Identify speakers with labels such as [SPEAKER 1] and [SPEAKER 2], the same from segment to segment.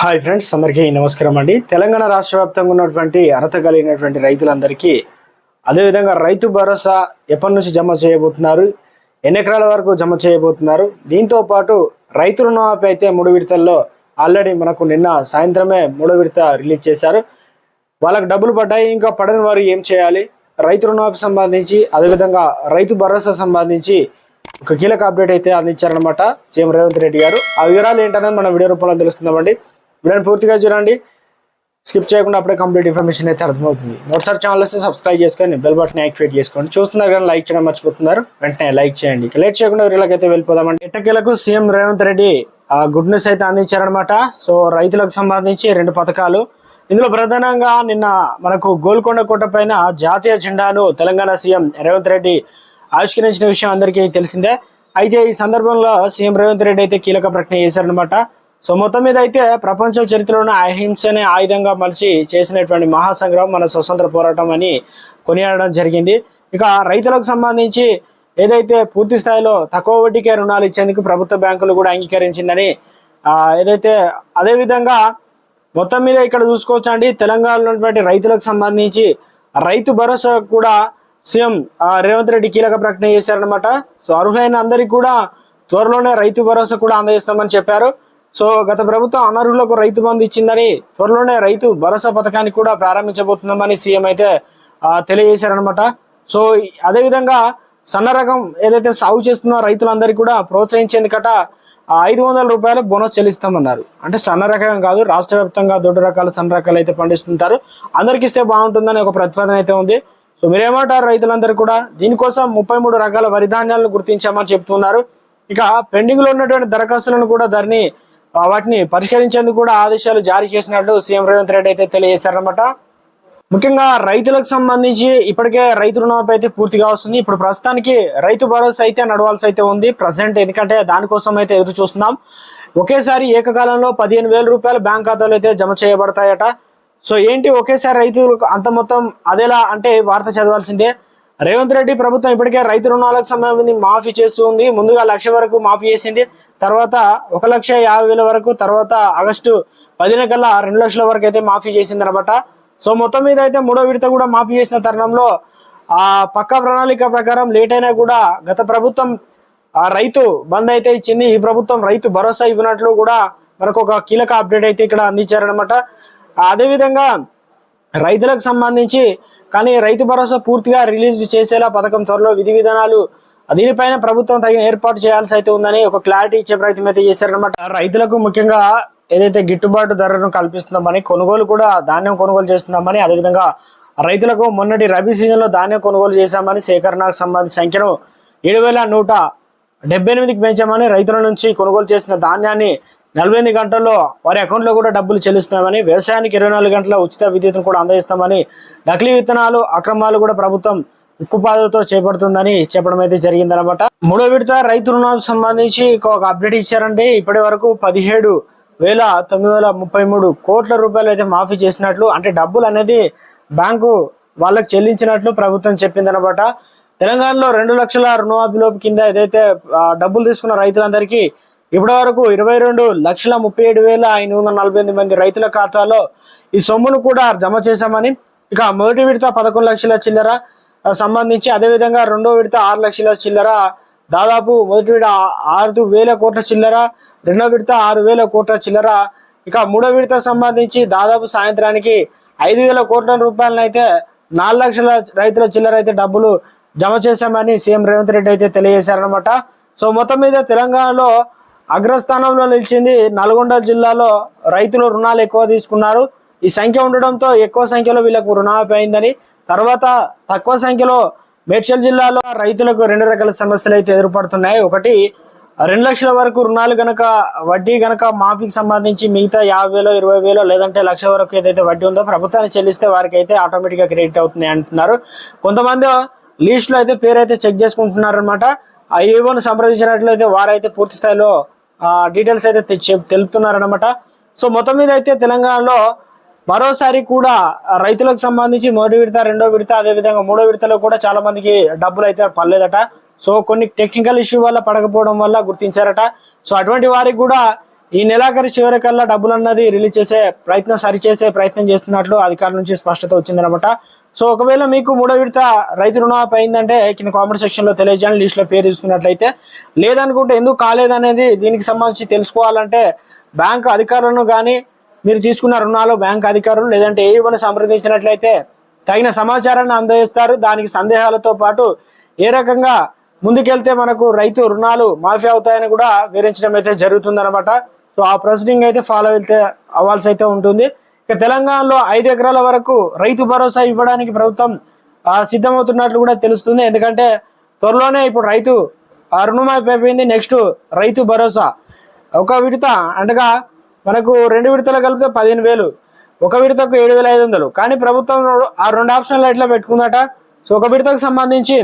[SPEAKER 1] Hi friends అందరికీ నమస్కారం అండి. తెలంగాణ రాష్ట్ర వ్యాప్తంగా ఉన్నటువంటి అర్హత కలిగినటువంటి రైతులందరికీ అదేవిధంగా రైతు భరోసా ఎప్పటి నుంచి జమ చేయబోతున్నారు ఎన్ని ఎకరాల వరకు జమ చేయబోతున్నారు? దీంతో పాటు రైతు రుణమాఫీ అయితే మూడు విడతల్లో ఆల్రెడీ మనకు నిన్న సాయంత్రమే మూడో విడత రిలీజ్ చేశారు. వాళ్ళకి డబ్బులు పడ్డాయి ఇంకా పడని వారు ఏం చేయాలి? రైతు రుణమాఫీ సంబంధించి అదేవిధంగా రైతు భరోసా సంబంధించి ఒక కీలక అప్డేట్ అయితే అందించారనమాట సీఎం రేవంత్ రెడ్డి గారు. ఆ వివరాలు ఏంటనేది మనం వీడియో రూపంలో తెలుసుకుందామండి. వీడియోని పూర్తిగా చూడండి. స్కిప్ చేయకుండా అప్పుడే కంప్లీట్ ఇన్ఫర్మేషన్ అయితే అర్థమవుతుంది. మరోసారి ఛానల్ వస్తే సబ్స్క్రైబ్ చేసుకొని బెల్ బటన్ యాక్టివేట్ చేసుకోండి. చూస్తున్నారు కానీ లైక్ చేయడం మర్చిపోతున్నారు. వెంటనే లైక్ చేయండి. లేట్ చేయకుండా వీళ్ళకి అయితే వెళ్ళిపోదామండి. ఎట్టకేలకు CM Revanth Reddy good news అయితే అందించారనమాట సో రైతులకు సంబంధించి రెండు పథకాలు. ఇందులో ప్రధానంగా నిన్న మనకు గోల్కొండ కోట పైన జాతీయ జెండాను తెలంగాణ సీఎం రేవంత్ రెడ్డి ఆవిష్కరించిన విషయం అందరికీ తెలిసిందే. అయితే ఈ సందర్భంలో సీఎం రేవంత్ రెడ్డి అయితే కీలక ప్రకటన చేశారనమాట సో మొత్తం మీద అయితే ప్రపంచ చరిత్రలోనే అహింసనే ఆయుధంగా మలిచి చేసినటువంటి మహాసంగ్రామం మన స్వతంత్ర పోరాటం అని కొనియాడడం జరిగింది. ఇక రైతులకు సంబంధించి ఏదైతే పూర్తి స్థాయిలో తక్కువ వడ్డీకే రుణాలు ఇచ్చేందుకు ప్రభుత్వ బ్యాంకులు కూడా అంగీకరించిందని ఏదైతే అదేవిధంగా మొత్తం మీద ఇక్కడ చూసుకోవచ్చు అండి తెలంగాణలో ఉన్నటువంటి రైతులకు సంబంధించి రైతు భరోసా కూడా సీఎం రేవంత్ రెడ్డి కీలక ప్రకటన చేశారనమాట సో అర్హులైన అందరికీ కూడా త్వరలోనే రైతు భరోసా కూడా అందజేస్తామని చెప్పారు. సో గత ప్రభుత్వం అనర్హులకు రైతు బంధు ఇచ్చిందని త్వరలోనే రైతు భరోసా పథకాన్ని కూడా ప్రారంభించబోతున్నామని సీఎం అయితే తెలియజేశారనమాట సో అదేవిధంగా సన్న రకం ఏదైతే సాగు చేస్తున్న రైతులందరికీ కూడా ప్రోత్సహించేందుకట ఐదు వందల రూపాయలు బోనస్ చెల్లిస్తామన్నారు. అంటే సన్న రకం కాదు రాష్ట్ర వ్యాప్తంగా దొడ్డు రకాలు సన్న రకాలు అయితే పండిస్తుంటారు. అందరికి ఇస్తే బాగుంటుందని ఒక ప్రతిపాదన అయితే ఉంది. సో మీరేమంటారు రైతులందరూ కూడా? దీనికోసం ముప్పై మూడు రకాల వరిధాన్యాలను గుర్తించామని చెప్తున్నారు. ఇక పెండింగ్లో ఉన్నటువంటి దరఖాస్తులను కూడా ధరని వాటిని పరిష్కరించేందుకు కూడా ఆదేశాలు జారీ చేసినట్లు సీఎం రేవంత్ రెడ్డి అయితే తెలియజేశారనమాట ముఖ్యంగా రైతులకు సంబంధించి ఇప్పటికే రైతు రుణమాపి అయితే పూర్తిగా వస్తుంది. ఇప్పుడు ప్రస్తుతానికి రైతు భరోసా అయితే నడవాల్సి అయితే ఉంది. ప్రజెంట్ ఎందుకంటే దానికోసం అయితే ఎదురు చూస్తున్నాం. ఒకేసారి ఏకకాలంలో పదిహేను వేల రూపాయలు బ్యాంక్ ఖాతాలో అయితే జమ చేయబడతాయట. సో ఏంటి ఒకేసారి రైతులకు అంత మొత్తం అదేలా అంటే వార్త చదవాల్సిందే. రేవంత్ రెడ్డి ప్రభుత్వం ఇప్పటికే రైతు రుణాలకు సంబంధించి మాఫీ చేస్తూ ఉంది. ముందుగా లక్ష వరకు మాఫీ చేసింది. తర్వాత ఒక లక్ష యాభై వేల వరకు తర్వాత ఆగస్టు పదిన కల్లా రెండు లక్షల వరకు అయితే మాఫీ చేసింది అనమాట సో మొత్తం మీద అయితే మూడో విడత కూడా మాఫీ చేసిన తరుణంలో ఆ పక్క ప్రణాళిక ప్రకారం లేట్ అయినా కూడా గత ప్రభుత్వం ఆ రైతు బంద్ అయితే ఇచ్చింది. ఈ ప్రభుత్వం రైతు భరోసా ఇవ్వనట్లు కూడా మనకు ఒక కీలక అప్డేట్ అయితే ఇక్కడ అందించారనమాట. అదేవిధంగా రైతులకు సంబంధించి కానీ రైతు భరోసా పూర్తిగా రిలీజ్ చేసేలా పథకం త్వరలో విధి విధానాలు దీనిపైన ప్రభుత్వం తగిన ఏర్పాటు చేయాల్సి అయితే ఉందని ఒక క్లారిటీ ఇచ్చే ప్రయత్నం అయితే చేశారనమాట రైతులకు ముఖ్యంగా ఏదైతే గిట్టుబాటు ధరను కల్పిస్తున్నామని కొనుగోలు కూడా ధాన్యం కొనుగోలు చేస్తున్నామని అదేవిధంగా రైతులకు మొన్నటి రబీ సీజన్లో ధాన్యం కొనుగోలు చేశామని సేకరణకు సంబంధించిన సంఖ్యను ఏడు వేల నూట డెబ్బై ఎనిమిదికి పెంచామని రైతుల నుంచి కొనుగోలు చేసిన ధాన్యాన్ని నలభై ఎనిమిది గంటల్లో వారి అకౌంట్లో కూడా డబ్బులు చెల్లిస్తామని వ్యవసాయానికి ఇరవై నాలుగు గంటల ఉచిత విద్యుత్ను కూడా అందజేస్తామని నకిలీ విత్తనాలు అక్రమాలు కూడా ప్రభుత్వం ఉక్కుపాదులతో చేపడుతుందని చెప్పడం అయితే జరిగిందనమాట మూడో విడత రైతు రుణాలకు సంబంధించి ఒక అప్డేట్ ఇచ్చారంటే ఇప్పటి వరకు పదిహేడు వేల తొమ్మిది వందల ముప్పై మూడు కోట్ల రూపాయలు అయితే మాఫీ చేసినట్లు అంటే డబ్బులు అనేది బ్యాంకు వాళ్ళకి చెల్లించినట్లు ప్రభుత్వం చెప్పిందనమాట తెలంగాణలో రెండు లక్షల రుణమాఫీలోపు కింద ఏదైతే డబ్బులు తీసుకున్న రైతులందరికీ ఇప్పటి వరకు ఇరవై రెండు లక్షల ముప్పై ఏడు వేల ఐదు వందల నలభై ఎనిమిది మంది రైతుల ఖాతాలో ఈ సొమ్మును కూడా జమ చేశామని ఇక మొదటి విడత పదకొండు లక్షల చిల్లర సంబంధించి అదేవిధంగా రెండో విడత ఆరు లక్షల చిల్లర దాదాపు మొదటి విడత ఆరు వేల కోట్ల చిల్లర రెండో విడత ఆరు వేల కోట్ల చిల్లర. ఇక మూడో విడత సంబంధించి దాదాపు సాయంత్రానికి ఐదు వేల కోట్ల రూపాయలను అయితే నాలుగు లక్షల రైతుల చిల్లర అయితే డబ్బులు జమ చేశామని సీఎం రేవంత్ రెడ్డి అయితే తెలియజేశారనమాట సో మొత్తం మీద తెలంగాణలో అగ్రస్థానంలో నిలిచింది నల్గొండ జిల్లాలో రైతులు రుణాలు ఎక్కువ తీసుకున్నారు. ఈ సంఖ్య ఉండడంతో ఎక్కువ సంఖ్యలో వీళ్ళకు రుణమాఫీ అయిందని తర్వాత తక్కువ సంఖ్యలో మేడ్చల్ జిల్లాలో రైతులకు రెండు రకాల సమస్యలు అయితే ఎదురుపడుతున్నాయి. ఒకటి రెండు లక్షల వరకు రుణాలు గనక వడ్డీ గనక మాఫీకి సంబంధించి మిగతా యాభై వేలో ఇరవై వేలు లేదంటే లక్ష వరకు ఏదైతే వడ్డీ ఉందో ప్రభుత్వాన్ని చెల్లిస్తే వారికి అయితే ఆటోమేటిక్గా క్రెడిట్ అవుతుంది అంటున్నారు. కొంతమంది లిస్టులో అయితే పేరు అయితే చెక్ చేసుకుంటున్నారు అనమాట ఆ ఏవోను సంప్రదించినట్లయితే వారైతే పూర్తి స్థాయిలో డీటెయిల్స్ అయితే తె- తెలుపుతున్నారు అనమాట సో మొత్తం మీద అయితే తెలంగాణలో మరోసారి కూడా రైతులకు సంబంధించి మొదటి విడత రెండో విడత అదే విధంగా మూడో విడతలో కూడా చాలా మందికి డబ్బులు అయితే పర్లేదట సో కొన్ని టెక్నికల్ ఇష్యూ వల్ల పడకపోవడం వల్ల గుర్తించారట. సో అటువంటి వారికి కూడా ఈ నెలాఖరు చివరికల్లా డబ్బులు అన్నది రిలీజ్ చేసే ప్రయత్నం సరిచేసే ప్రయత్నం చేస్తున్నట్లు అధికారుల నుంచి స్పష్టత వచ్చిందనమాట సో ఒకవేళ మీకు మూడో విడత రైతు రుణమాఫీ అయిందంటే కింద కామెంట్ సెక్షన్లో తెలియజేయండి లిస్ట్లో పేరు చూసుకున్నట్లయితే లేదనుకుంటే ఎందుకు కాలేదనేది దీనికి సంబంధించి తెలుసుకోవాలంటే బ్యాంక్ అధికారులను కానీ మీరు తీసుకున్న రుణాలు బ్యాంక్ అధికారులు లేదంటే ఏవని సంప్రదించినట్లయితే తగిన సమాచారాన్ని అందజేస్తారు. దానికి సందేహాలతో పాటు ఏ రకంగా ముందుకెళ్తే మనకు రైతు రుణాలు మాఫీ అవుతాయని కూడా వివరించడం అయితే జరుగుతుందనమాట సో ఆ ప్రొసీడింగ్ అయితే ఫాలో అయితే అవ్వాల్సి అయితే ఉంటుంది. ఇక తెలంగాణలో ఐదు ఎకరాల వరకు రైతు భరోసా ఇవ్వడానికి ప్రభుత్వం సిద్ధమవుతున్నట్లు కూడా తెలుస్తుంది. ఎందుకంటే త్వరలోనే ఇప్పుడు రైతు ఆ రుణమాఫీ అయిపోయింది. నెక్స్ట్ రైతు భరోసా. ఒక విడత అనగా మనకు రెండు విడతలు కలిపితే పదిహేను వేలు. ఒక విడతకు ఏడు వేల ఐదు వందలు. కానీ ప్రభుత్వం ఆ రెండు ఆప్షన్లు ఎట్లా పెట్టుకుందట. సో ఒక విడతకు సంబంధించి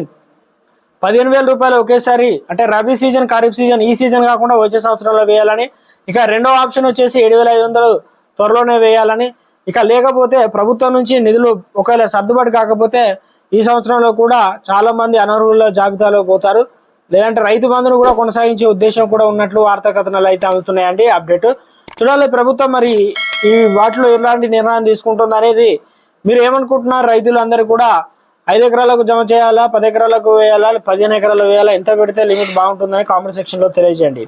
[SPEAKER 1] పదిహేను వేల రూపాయలు ఒకేసారి అంటే రబీ సీజన్ ఖరీఫ్ సీజన్ ఈ సీజన్ కాకుండా వచ్చే సంవత్సరంలో వేయాలని. ఇక రెండో ఆప్షన్ వచ్చేసి ఏడు వేల ఐదు వందలు. త్వరలోనే వేయాలని. ఇక లేకపోతే ప్రభుత్వం నుంచి నిధులు ఒకవేళ సర్దుబాటు కాకపోతే ఈ సంవత్సరంలో కూడా చాలా మంది అనర్హుల జాబితాలో పోతారు. లేదంటే రైతు బంధును కూడా కొనసాగించే ఉద్దేశం కూడా ఉన్నట్లు వార్తా కథనాలు అయితే అందుతున్నాయండి. అప్డేట్. చూడాలి ప్రభుత్వం మరి ఈ వాటిలో ఎలాంటి నిర్ణయం తీసుకుంటుంది అనేది. మీరు ఏమనుకుంటున్నారు? రైతులందరూ కూడా ఐదు ఎకరాలకు జమ చేయాలా? పది ఎకరాలకు వేయాలా? పదిహేను ఎకరాలు వేయాలా? ఎంత పెడితే లిమిట్ బాగుంటుందని కామెంట్ సెక్షన్లో తెలియజేయండి.